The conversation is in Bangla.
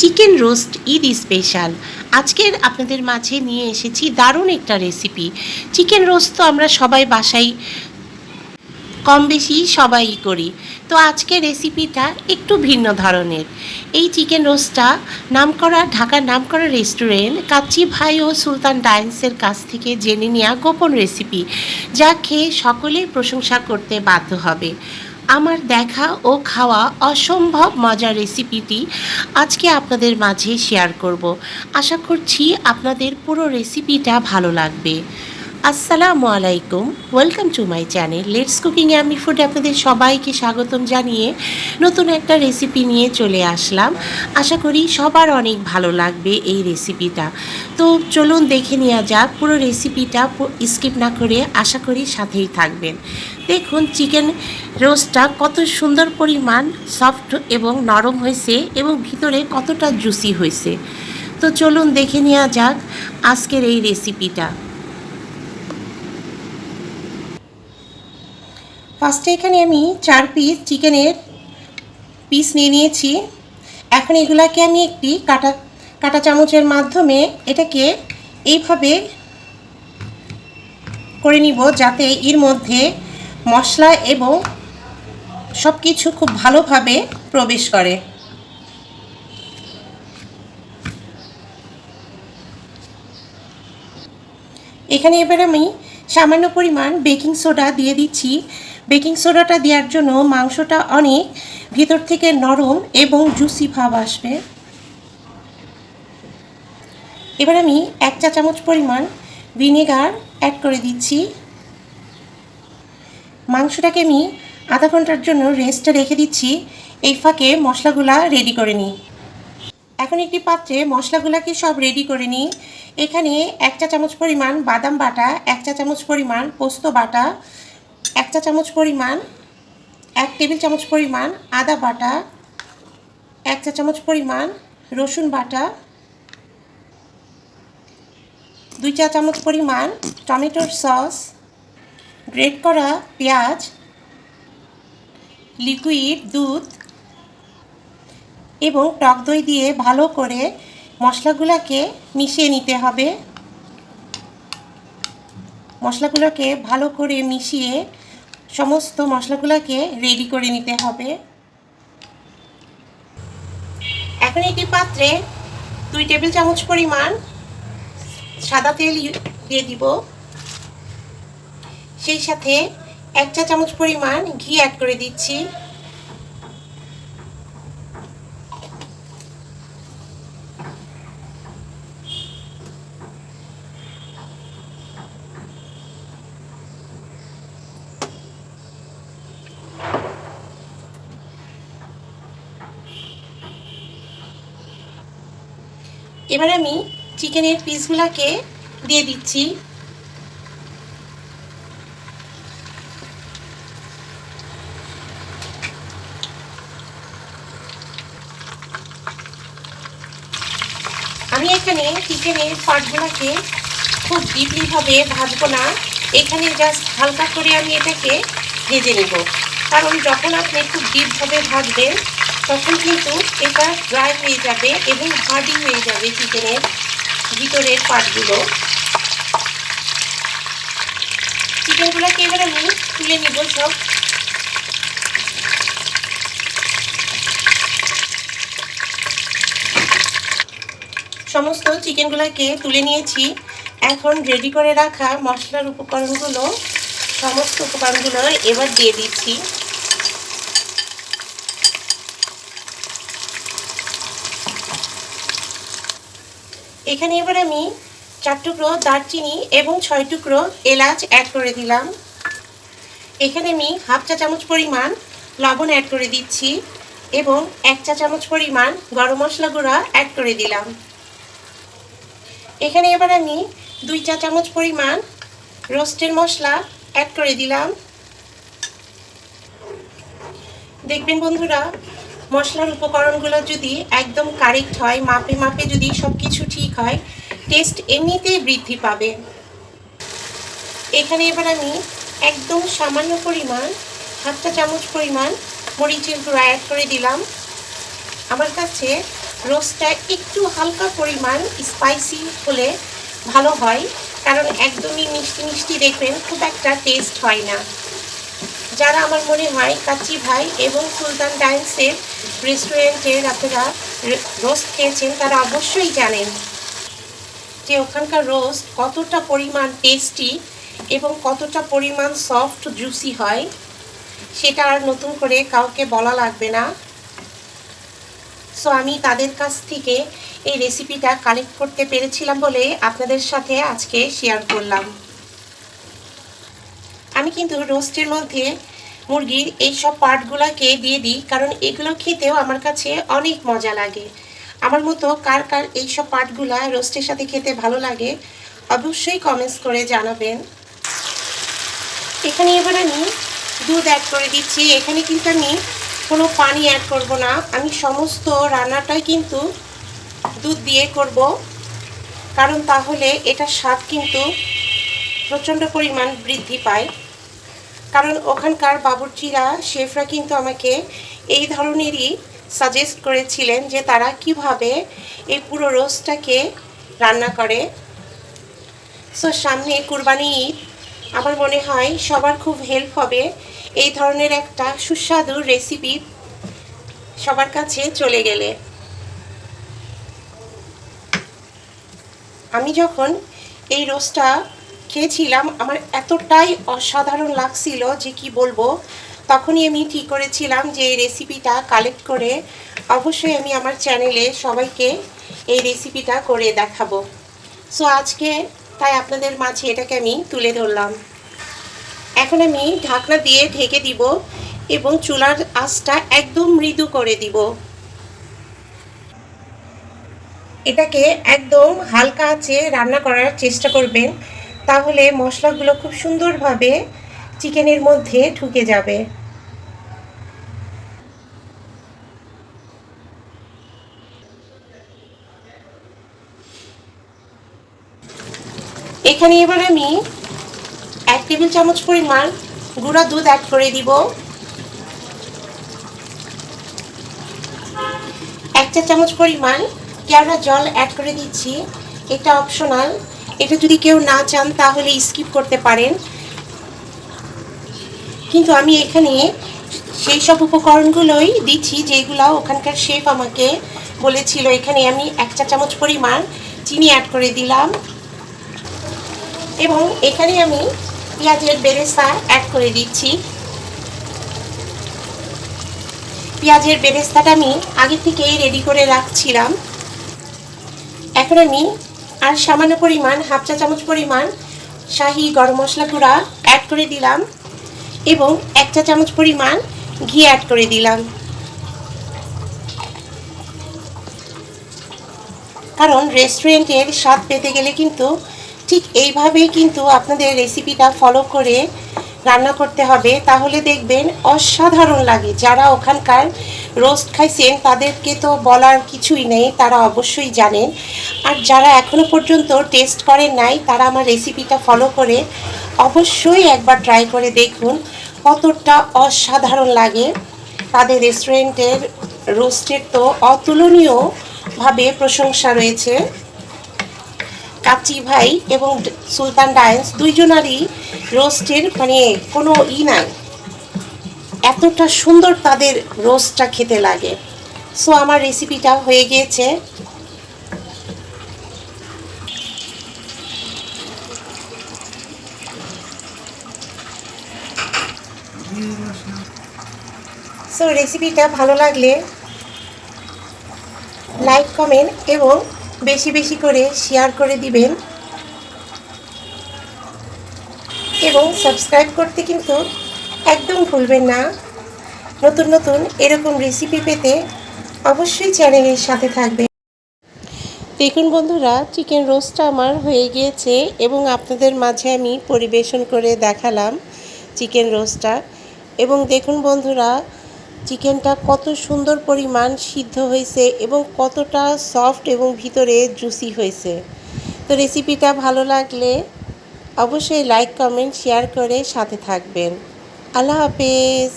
Chicken roast Eid special. আজকের আপনাদের মাঝে নিয়ে এসেছি দারুণ একটা রেসিপি চিকেন রোস্ট তো আমরা সবাই বাসায় কম বেশি সবাই করি। তো আজকের রেসিপিটা একটু ভিন্ন ধরনের। এই চিকেন রোস্টটা নামকরা, ঢাকার নামকরা রেস্টুরেন্ট কাচ্চি ভাই ও সুলতান ডাইন্সের কাছ থেকে জেনে নেওয়া গোপন রেসিপি যা খেয়ে সকলেই প্রশংসা করতে বাধ্য হবে। আমার দেখা ও খাওয়া অসম্ভব মজার রেসিপিটি আজকে আপনাদের মাঝে শেয়ার করব। আশা করছি আপনাদের পুরো রেসিপিটা ভালো লাগবে। আসসালামু আলাইকুম welcome to my channel let's কুকিংয়ে আমি ফুড আপনাদের সবাইকে স্বাগতম জানিয়ে নতুন একটা রেসিপি নিয়ে চলে আসলাম। আশা করি সবার অনেক ভালো লাগবে এই রেসিপিটা তো চলুন দেখে নেওয়া যাক, পুরো রেসিপিটা স্কিপ না করে আশা করি সাথেই থাকবেন। দেখুন চিকেন রোস্টটা কত সুন্দর পরিমাণ সফট এবং নরম হয়েছে এবং ভিতরে কতটা জুসি হয়েছে। তো চলুন দেখে নেওয়া যাক আজকের এই রেসিপিটা ফার্স্টে এখানে আমি চার পিস চিকেনের পিস নিয়ে নিয়েছি। এখন এগুলাকে আমি একটি কাটা কাটা চামচের মাধ্যমে এটাকে এইভাবে করে নিব যাতে এর মধ্যে মশলা এবং সব কিছু খুব ভালোভাবে প্রবেশ করে। এখানে এবার আমি সামান্য পরিমাণ বেকিং সোডা দিয়ে দিচ্ছি। বেকিং সোডাটা দেওয়ার জন্য মাংসটা অনেক ভিতর থেকে নরম এবং জুসি ভাব আসবে। এবার আমি এক চা চামচ পরিমাণ ভিনেগার অ্যাড করে দিচ্ছি। মাংসটাকে আমি আধা ঘণ্টার জন্য রেস্টে রেখে দিচ্ছি। এই ফাঁকে মশলাগুলা রেডি করে নিই। এখন একটি পাত্রে মশলাগুলাকে সব রেডি করে নিই। এখানে এক চা চামচ পরিমাণ বাদাম বাটা, এক চা চামচ পরিমাণ পোস্ত বাটা, এক চা চামচ পরিমাণ, এক টেবিল চামচ পরিমাণ আদা বাটা, এক চা চামচ পরিমাণ রসুন বাটা, দুই চা চামচ পরিমাণ টমেটোর সস গ্রেট করা পেঁয়াজ লিকুইড দুধ এবং টক দই দিয়ে ভালো করে মশলাগুলোকে মিশিয়ে নিতে হবে। মশলাগুলোকে ভালো করে মিশিয়ে সমস্ত মশলাগুলোকে রেডি করে নিতে হবে। এখন একটি পাত্রে দুই টেবিল চামচ পরিমাণ সাদা তেল দিয়ে দিব। সেই সাথে এক চা চামচ পরিমাণ ঘি অ্যাড করে দিচ্ছি। এবার আমি চিকেনের পিসগুলোকে দিয়ে দিচ্ছি। আমি এখানে চিকেনের পার্টগুলোকে খুব ডিপলিভাবে ভাজবো না। এখানে জাস্ট হালকা করে আমি এটাকে ভেজে নেব। কারণ যখন আপনি খুব ডিপভাবে ভাজবেন, তখন কিন্তু এটা ড্রাই হয়ে যাবে এবং হার্ডি হয়ে যাবে চিকেনের ভিতরের পাটগুলো। চিকেনগুলোকে এবার আমি তুলে নিব সব। সমস্ত চিকেনগুলোকে তুলে নিয়েছি। এখন রেডি করে রাখা মশলার উপকরণগুলো, সমস্ত উপকরণগুলো এবার দিয়ে দিচ্ছি। এখানে এবার আমি চার টুকরো দারচিনি এবং ছয় টুকরো এলাচ অ্যাড করে দিলাম। এখানে আমি হাফ চা চামচ পরিমাণ লবণ অ্যাড করে দিচ্ছি এবং এক চা চামচ পরিমাণ গরম মশলা গুঁড়া অ্যাড করে দিলাম। এখানে এবার আমি দুই চা চামচ পরিমাণ রোস্টের মশলা অ্যাড করে দিলাম। দেখবেন বন্ধুরা, মশলার উপকরণগুলো যদি একদম কারেক্ট হয়, মাপে মাপে যদি সব কিছু ঠিক হয় টেস্ট এমনিতেই বৃদ্ধি পাবে। এখানে এবার আমি একদম সামান্য পরিমাণ হাফটা চামচ পরিমাণ মরিচের গুঁড়া অ্যাড করে দিলাম। আমার কাছে রোস্টটা একটু হালকা পরিমাণ স্পাইসি হলে ভালো হয়, কারণ একদমই মিষ্টি মিষ্টি দেখবেন, খুব একটা টেস্ট হয় না। যারা আমার মনে হয় কাচ্চি ভাই এবং সুলতান ডাইন্সের রেস্টুরেন্টের আপনারা রোস্ট খেয়েছেন, তারা অবশ্যই জানেন যে ওখানকার রোস্ট কতটা পরিমাণ টেস্টি এবং কতটা পরিমাণ সফট জুসি হয়। সেটা আর নতুন করে কাউকে বলা লাগবে না। সো আমি তাদের কাছ থেকে এই রেসিপিটা কালেক্ট করতে পেরেছিলাম বলে আপনাদের সাথে আজকে শেয়ার করলাম। আমি কিন্তু রোস্টের মধ্যে মুরগির এই সব পার্টগুলোকে দিয়ে দিই, কারণ এগুলো খেতেও আমার কাছে অনেক মজা লাগে। আমার মতো কার কার এই সব পার্টগুলো রোস্টের সাথে খেতে ভালো লাগে, অবশ্যই কমেন্টস করে জানাবেন। এখানে এবার আমি দুধ অ্যাড করে দিচ্ছি। এখানে কিন্তু আমি কোনো পানি অ্যাড করব না। আমি সমস্ত রান্নাটাই কিন্তু দুধ দিয়ে করব। কারণ তাহলে এটা স্বাদ কিন্তু প্রচণ্ড পরিমাণ বৃদ্ধি পায়। কারণ ওখানকার বাবুর্চিরা, শেফরা কিন্তু আমাকে এই ধরনেরই সাজেস্ট করেছিলেন যে তারা কীভাবে এই পুরো রোস্টটাকে রান্না করে। সো সামনে কুরবানি ঈদ। আমার মনে হয় সবার খুব হেল্প হবে। এই ধরনের একটা সুস্বাদু রেসিপি সবার কাছে চলে গেলে। আমি যখন এই রোস্টটা খেয়েছিলাম, আমার এতটাই অসাধারণ লাগছিল যে কি বলব, তখনই আমি ঠিক করেছিলাম যে এই রেসিপিটা কালেক্ট করে অবশ্যই আমি আমার চ্যানেলে সবাইকে এই রেসিপিটা করে দেখাবো। সো আজকে তাই আপনাদের মাঝে এটাকে আমি তুলে ধরলাম। এখন আমি ঢাকনা দিয়ে ঢেকে দিব এবং চুলার আঁচটা একদম মৃদু করে দিব। এটাকে একদম হালকা আঁচে রান্না করার চেষ্টা করবেন, তাহলে মশলাগুলো খুব সুন্দরভাবে চিকেনের মধ্যে ঢুকে যাবে। এখানে এবার আমি এক টেবিল চামচ পরিমাণ গুঁড়া দুধ অ্যাড করে দিব। এক চা চামচ পরিমাণ কেওড়া জল অ্যাড করে দিচ্ছি। এটা অপশনাল এটা যদি কেউ না চান, তাহলে স্কিপ করতে পারেন। কিন্তু আমি এখানে সেই সব উপকরণগুলোই দিচ্ছি, যেগুলো ওখানকার শেফ আমাকে বলেছিল। এখানে আমি এক চা চামচ পরিমাণ চিনি অ্যাড করে দিলাম। এবং এখানে আমি পেঁয়াজের বেরেস্তা অ্যাড করে দিচ্ছি। পেঁয়াজের বেরেস্তাটা আমি আগে থেকেই রেডি করে রাখছিলাম। এখন আমি আর সামান্য পরিমাণ, হাফ চা চামচ পরিমাণ শাহি গরম মশলা গুঁড়া অ্যাড করে দিলাম এবং এক চা চামচ পরিমাণ ঘি অ্যাড করে দিলাম। কারণ রেস্টুরেন্টের স্বাদ পেতে গেলে কিন্তু ঠিক এইভাবেই কিন্তু আপনাদের রেসিপিটা ফলো করে রান্না করতে হবে। তাহলে দেখবেন অসাধারণ লাগে। যারা ওখানকার রোস্ট খাইছেন, তাদেরকে তো বলার কিছুই নেই, তারা অবশ্যই জানেন। আর যারা এখনও পর্যন্ত টেস্ট করেন নাই, তারা আমার রেসিপিটা ফলো করে অবশ্যই একবার ট্রাই করে দেখুন কতটা অসাধারণ লাগে। তাদের রেস্টুরেন্টের রোস্টের তো অতুলনীয়ভাবে প্রশংসা রয়েছে। কাচি ভাই এবং সুলতান ডায়েন্স দুইজনারই রোস্টের মানে কোনো ই নাই। এতটা সুন্দর তাদের রোস্টটা খেতে লাগে। সো আমার রেসিপিটা হয়ে গিয়েছে। সো রেসিপিটা ভালো লাগলে লাইক কমেন্ট এবং বেশি বেশি করে শেয়ার করে দিবেন। এবং সাবস্ক্রাইব করতে কিন্তু একদম ভুলবেন না। নতুন নতুন এরকম রেসিপি পেতে অবশ্যই চ্যানেলের সাথে থাকবেন। দেখুন বন্ধুরা চিকেন রোস্টটা আমার হয়ে গিয়েছে এবং আপনাদের মাঝে আমি পরিবেশন করে দেখালাম চিকেন রোস্টটা এবং দেখুন বন্ধুরা চিকেনটা কত সুন্দর পরিমাণ সিদ্ধ হয়েছে এবং কতটা সফট এবং ভিতরে জুসি হয়েছে। তো রেসিপিটা ভালো লাগলে অবশ্যই লাইক, কমেন্ট, শেয়ার করে সাথে থাকবেন। আল্লাহ হাফেজ।